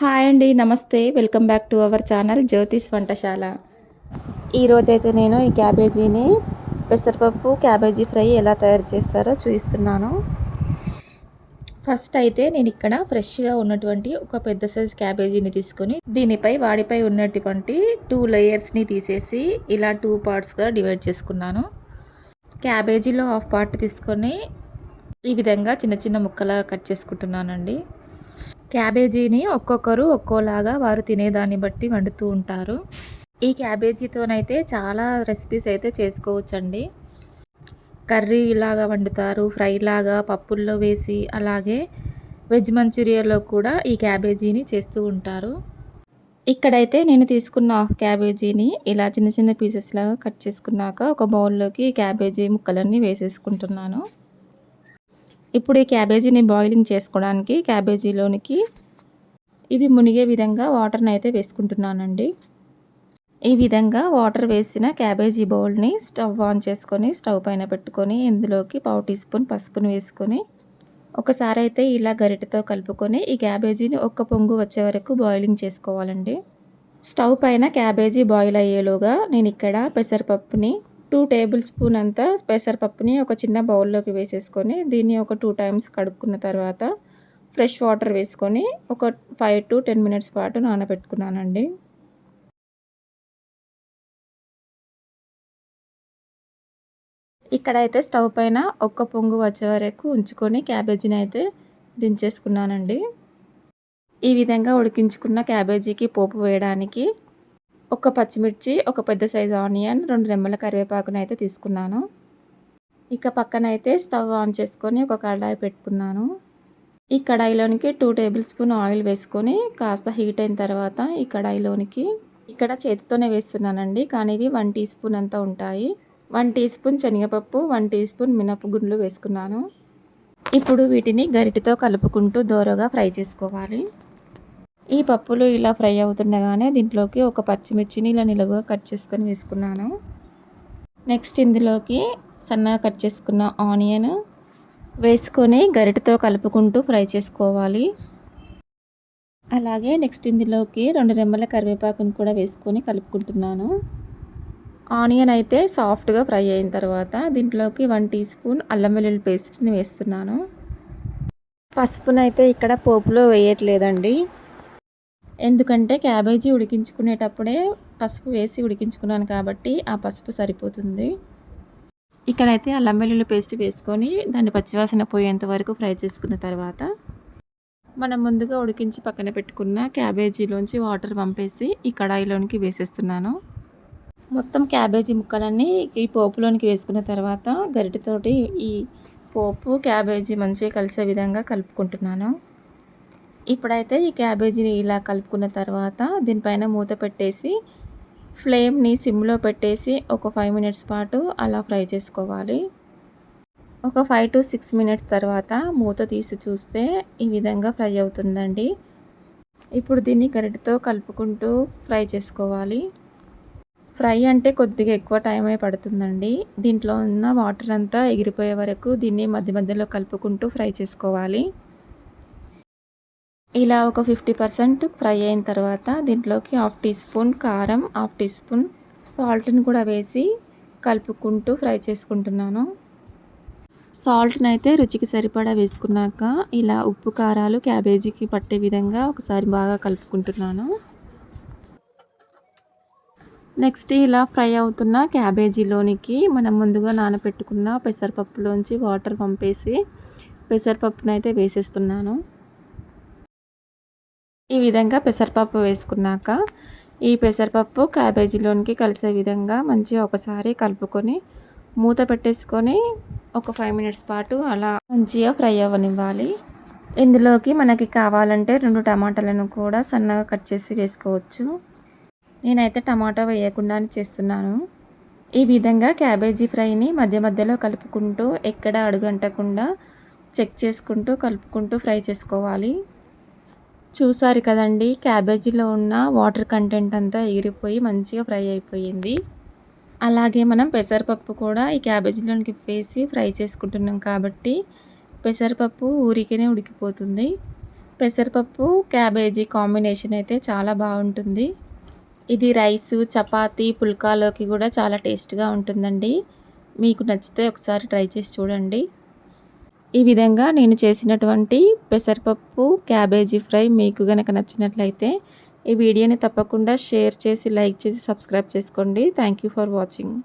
Hi అండి నమస్తే. Welcome back to our channel Jyothish వంటశాల. ఈరోజైతే నేను ఈ క్యాబేజీని పెసరపప్పు క్యాబేజీ ఫ్రై ఎలా తయారు చేస్తారో చూపిస్తున్నాను ఫస్ట్ అయితే నేను ఇక్కడ ఫ్రెష్గా ఉన్నటువంటి ఒక పెద్ద సైజ్ క్యాబేజీని తీసుకొని దీనిపై వాడిపై ఉన్నటువంటి టూ లేయర్స్ని తీసేసి ఇలా టూ పార్ట్స్గా డివైడ్ చేసుకున్నాను. క్యాబేజీలో హాఫ్ పార్ట్ తీసుకొని ఈ విధంగా చిన్న చిన్న ముక్కలా కట్ చేసుకుంటున్నానండి. క్యాబేజీని ఒక్కొక్కరు ఒక్కోలాగా వారు తినేదాన్ని బట్టి వండుతూ ఉంటారు. ఈ క్యాబేజీతోనైతే చాలా రెసిపీస్ అయితే చేసుకోవచ్చండి. కర్రీ లాగా వండుతారు ఫ్రై లాగా పప్పుల్లో వేసి అలాగే వెజ్ మంచూరియాలో కూడా ఈ క్యాబేజీని చేస్తూ ఉంటారు. ఇక్కడైతే నేను తీసుకున్న హాఫ్ క్యాబేజీని ఇలా చిన్న చిన్న పీసెస్ లాగా కట్ చేసుకున్నాక ఒక బౌల్లోకి క్యాబేజీ ముక్కలన్నీ వేసేసుకుంటున్నాను. ఇప్పుడు ఈ క్యాబేజీని బాయిలింగ్ చేసుకోవడానికి క్యాబేజీలోనికి ఇవి మునిగే విధంగా వాటర్ని అయితే వేసుకుంటున్నానండి. ఈ విధంగా వాటర్ వేసిన క్యాబేజీ బౌల్ని స్టవ్ ఆన్ చేసుకొని స్టవ్ పైన పెట్టుకొని ఇందులోకి పావు టీ స్పూన్ పసుపుని వేసుకొని ఒకసారి అయితే ఇలా గరిటెతో కలుపుకొని ఈ క్యాబేజీని ఒక్క పొంగు వచ్చే వరకు బాయిలింగ్ చేసుకోవాలండి. స్టవ్ పైన క్యాబేజీ బాయిల్ అయ్యేలోగా నేను ఇక్కడ పెసరపప్పుని టూ టేబుల్ స్పూన్ అంతా పెసరపప్పుని ఒక చిన్న బౌల్లోకి వేసేసుకొని దీన్ని ఒక టూ టైమ్స్ కడుక్కున్న తర్వాత ఫ్రెష్ వాటర్ వేసుకొని ఒక ఫైవ్ టు టెన్ మినిట్స్ పాటు నానబెట్టుకున్నానండి. ఇక్కడైతే స్టవ్ పైన ఒక్క పొంగు వచ్చే వరకు ఉంచుకొని క్యాబేజీని అయితే దించేసుకున్నానండి. ఈ విధంగా ఉడికించుకున్న క్యాబేజీకి పోపు వేయడానికి ఒక పచ్చిమిర్చి ఒక పెద్ద సైజు ఆనియన్ రెండు రెమ్మల కరివేపాకును అయితే తీసుకున్నాను. ఇక పక్కన అయితే స్టవ్ ఆన్ చేసుకొని ఒక కడాయి పెట్టుకున్నాను. ఈ కడాయిలోనికి టూ టేబుల్ స్పూన్ ఆయిల్ వేసుకొని కాస్త హీట్ అయిన తర్వాత ఈ కడాయిలోనికి ఇక్కడ చేతితోనే వేస్తున్నానండి కానీ ఇవి వన్ టీ స్పూన్ అంతా ఉంటాయి. వన్ టీ స్పూన్ శనగపప్పు వన్ టీ స్పూన్ మినపగుండ్లు వేసుకున్నాను. ఇప్పుడు వీటిని గరిటితో కలుపుకుంటూ దోరగా ఫ్రై చేసుకోవాలి. ఈ పప్పులు ఇలా ఫ్రై అవుతుండగానే దీంట్లోకి ఒక పచ్చిమిర్చిని ఇలా నిలువుగా కట్ చేసుకొని వేసుకున్నాను. నెక్స్ట్ ఇందులోకి సన్నగా కట్ చేసుకున్న ఆనియన్ వేసుకొని గరిటతో కలుపుకుంటూ ఫ్రై చేసుకోవాలి. అలాగే నెక్స్ట్ ఇందులోకి రెండు రెమ్మల కరివేపాకును కూడా వేసుకొని కలుపుకుంటున్నాను. ఆనియన్ అయితే సాఫ్ట్గా ఫ్రై అయిన తర్వాత దీంట్లోకి వన్ టీ స్పూన్ అల్లం వెల్లుల్లి పేస్ట్ని వేస్తున్నాను. పసుపునైతే ఇక్కడ పోపులో వేయట్లేదండి. ఎందుకంటే క్యాబేజీ ఉడికించుకునేటప్పుడే పసుపు వేసి ఉడికించుకున్నాను కాబట్టి ఆ పసుపు సరిపోతుంది. ఇక్కడైతే అల్లం వెల్లుల్లి పేస్ట్ వేసుకొని దాన్ని పచ్చివాసన పోయేంత వరకు ఫ్రై చేసుకున్న తర్వాత మనం ముందుగా ఉడికించి పక్కన పెట్టుకున్న క్యాబేజీలోంచి వాటర్ పంపేసి ఈ కడాయిలోనికి వేసేస్తున్నాను. మొత్తం క్యాబేజీ ముక్కలన్నీ ఈ పోపులోనికి వేసుకున్న తర్వాత గరిటెతోటి ఈ పోపు క్యాబేజీ మంచిగా కలిసే విధంగా కలుపుకుంటున్నాను. ఇప్పుడైతే ఈ క్యాబేజీని ఇలా కలుపుకున్న తర్వాత దీనిపైన మూత పెట్టేసి ఫ్లేమ్ని సిమ్లో పెట్టేసి ఒక ఫైవ్ మినిట్స్ పాటు అలా ఫ్రై చేసుకోవాలి. ఒక ఫైవ్ టు సిక్స్ మినిట్స్ తర్వాత మూత తీసి చూస్తే ఈ విధంగా ఫ్రై అవుతుందండి. ఇప్పుడు దీన్ని గరిటతో కలుపుకుంటూ ఫ్రై చేసుకోవాలి. ఫ్రై అంటే కొద్దిగా ఎక్కువ టైం పడుతుందండి. దీంట్లో ఉన్న వాటర్ అంతా ఎగిరిపోయే వరకు దీన్ని మధ్య మధ్యలో కలుపుకుంటూ ఫ్రై చేసుకోవాలి. ఇలా ఒక ఫిఫ్టీ పర్సెంట్ ఫ్రై అయిన తర్వాత దీంట్లోకి హాఫ్ టీ స్పూన్ కారం హాఫ్ టీ స్పూన్ సాల్ట్ని కూడా వేసి కలుపుకుంటూ ఫ్రై చేసుకుంటున్నాను. సాల్ట్ని అయితే రుచికి సరిపడా వేసుకున్నాక ఇలా ఉప్పు కారాలు క్యాబేజీకి పట్టే విధంగా ఒకసారి బాగా కలుపుకుంటున్నాను. నెక్స్ట్ ఇలా ఫ్రై అవుతున్న క్యాబేజీలోనికి మనం ముందుగా నానబెట్టుకున్న పెసరపప్పులోంచి వాటర్ పంపేసి పెసరపప్పునైతే వేసేస్తున్నాను. ఈ విధంగా పెసరపప్పు వేసుకున్నాక ఈ పెసరపప్పు క్యాబేజీలోనికి కలిసే విధంగా మంచిగా ఒకసారి కలుపుకొని మూత పెట్టేసుకొని ఒక ఫైవ్ మినిట్స్ పాటు అలా మంచిగా ఫ్రై అవ్వనివ్వాలి. ఇందులోకి మనకి కావాలంటే రెండు టమాటాలను కూడా సన్నగా కట్ చేసి వేసుకోవచ్చు. నేనైతే టమాటా వేయకుండానే చేస్తున్నాను. ఈ విధంగా క్యాబేజీ ఫ్రైని మధ్య మధ్యలో కలుపుకుంటూ ఎక్కడ అడుగంటకుండా చెక్ చేసుకుంటూ కలుపుకుంటూ ఫ్రై చేసుకోవాలి. చూసారు కదండి క్యాబేజీలో ఉన్న వాటర్ కంటెంట్ అంతా ఎగిరిపోయి మంచిగా ఫ్రై అయిపోయింది. అలాగే మనం పెసరపప్పు కూడా ఈ క్యాబేజీలోనికి వేసి ఫ్రై చేసుకుంటున్నాం కాబట్టి పెసరపప్పు ఊరికనే ఉడికిపోతుంది. పెసరపప్పు క్యాబేజీ కాంబినేషన్ అయితే చాలా బాగుంటుంది. ఇది రైస్ చపాతీ పుల్కాలోకి కూడా చాలా టేస్ట్గా ఉంటుందండి. మీకు నచ్చితే ఒకసారి ట్రై చేసి చూడండి. ఈ విధంగా నేను చేసినటువంటి పెసరపప్పు క్యాబేజీ ఫ్రై మీకు గనక నచ్చినట్లయితే ఈ వీడియోని తప్పకుండా షేర్ చేసి లైక్ చేసి సబ్స్క్రైబ్ చేసుకోండి. Thank you for watching